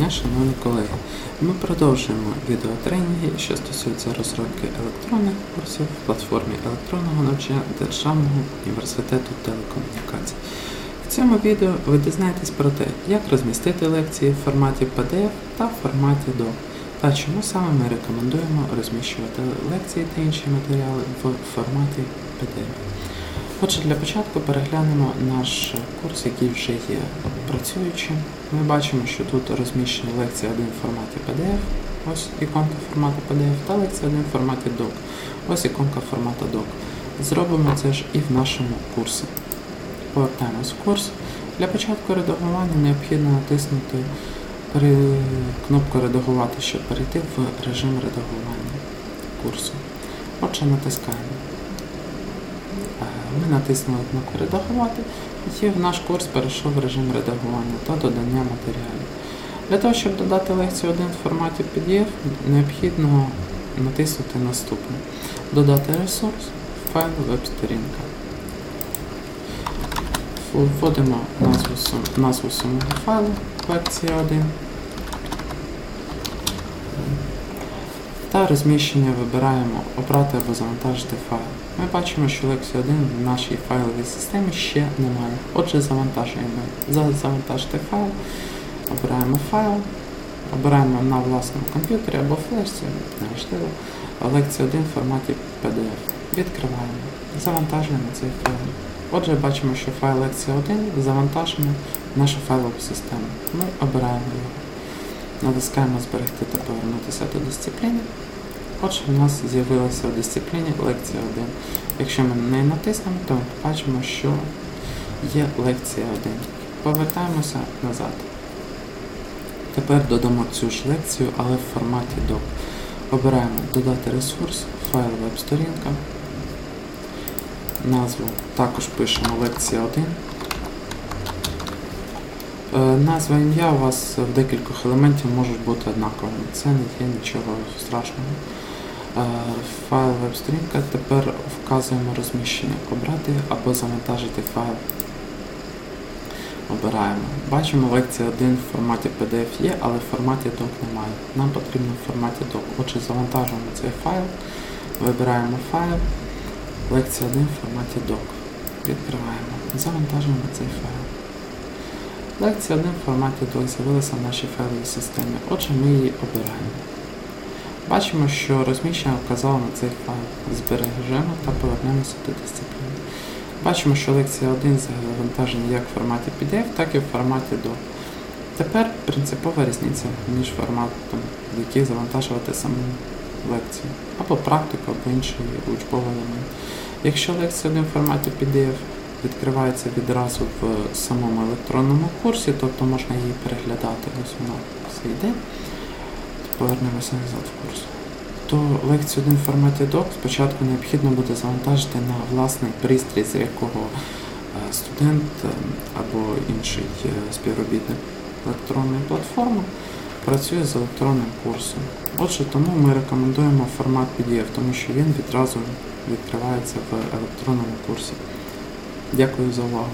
дня, шановні колеги. Ми продовжуємо відеотренінги, що стосуються розробки електронних курсів в платформі електронного навчання Державного університету телекомунікацій. В цьому відео ви дізнаєтесь про те, як розмістити лекції в форматі PDF та в форматі DOC, та чому саме ми рекомендуємо розміщувати лекції та інші матеріали в форматі PDF. Отже, для початку переглянемо наш курс, який вже є працюючим. Ми бачимо, що тут розміщені лекції 1 в форматі PDF, ось іконка формату PDF, та лекція 1 в форматі DOC, ось іконка формату DOC. Зробимо це ж і в нашому курсі. Повертаємось в курс. Для початку редагування необхідно натиснути кнопку Редагувати, щоб перейти в режим редагування курсу. Отже, натискаємо. Ми натиснули кнопку Редагувати і наш курс перейшов в режим редагування та додання матеріалів. Для того, щоб додати лекцію 1 в форматі PDF, необхідно натиснути наступне. Додати ресурс, файл, веб-сторінка. Вводимо назву самого файлу лекція 1. Та розміщення вибираємо обрати або завантажити файл. Ми бачимо, що лекція 1 в нашій файловій системі ще немає. Отже, завантажуємо. За завантажити файл, обираємо файл, обираємо на власному комп'ютері або флешці, неважливо, лекція 1 в форматі PDF. Відкриваємо, завантажуємо цей файл. Отже, бачимо, що файл лекція 1 завантажено в нашу файлову систему. Ми обираємо його. Натискаємо зберегти та повернутися до дисципліни. Отже, у нас з'явилася в дисципліні лекція 1. Якщо ми на неї натиснемо, то ми побачимо, що є лекція 1. Повертаємося назад. Тепер додамо цю ж лекцію, але в форматі doc. Обираємо додати ресурс, файл веб-сторінка. Назву також пишемо лекція 1. Е, Назва ім'я у вас в декількох елементів можуть бути однаковими. Це не є нічого страшного. Е, Файл веб-сторінка. Тепер вказуємо розміщення. Обрати або завантажити файл. Обираємо. Бачимо, лекція 1 в форматі PDF є, але в форматі doc немає. Нам потрібно в форматі doc. Отже, завантажуємо цей файл, вибираємо файл, лекція 1 в форматі doc. Відкриваємо. Завантажуємо цей файл. Лекція 1 в форматі DOC з'явилася в нашій файловій системі, отже ми її обираємо. Бачимо, що розміщення вказало на цей файл. Збережемо та повернемося до дисципліни. Бачимо, що лекція 1 завантажена як в форматі PDF, так і в форматі DOC. Тепер принципова різниця між форматом, в який завантажувати саму лекцію, або практику, або інший учбовий елемент. Якщо лекція 1 в форматі PDF відкривається відразу в самому електронному курсі, тобто можна її переглядати, ось вона все йде. Повернемося назад в курс. То лекцію 1 в форматі DOC спочатку необхідно буде завантажити на власний пристрій, з якого е, студент е, або інший е, співробітник електронної платформи працює з електронним курсом. Отже, тому ми рекомендуємо формат PDF, тому що він відразу відкривається в електронному курсі. Дякую за увагу.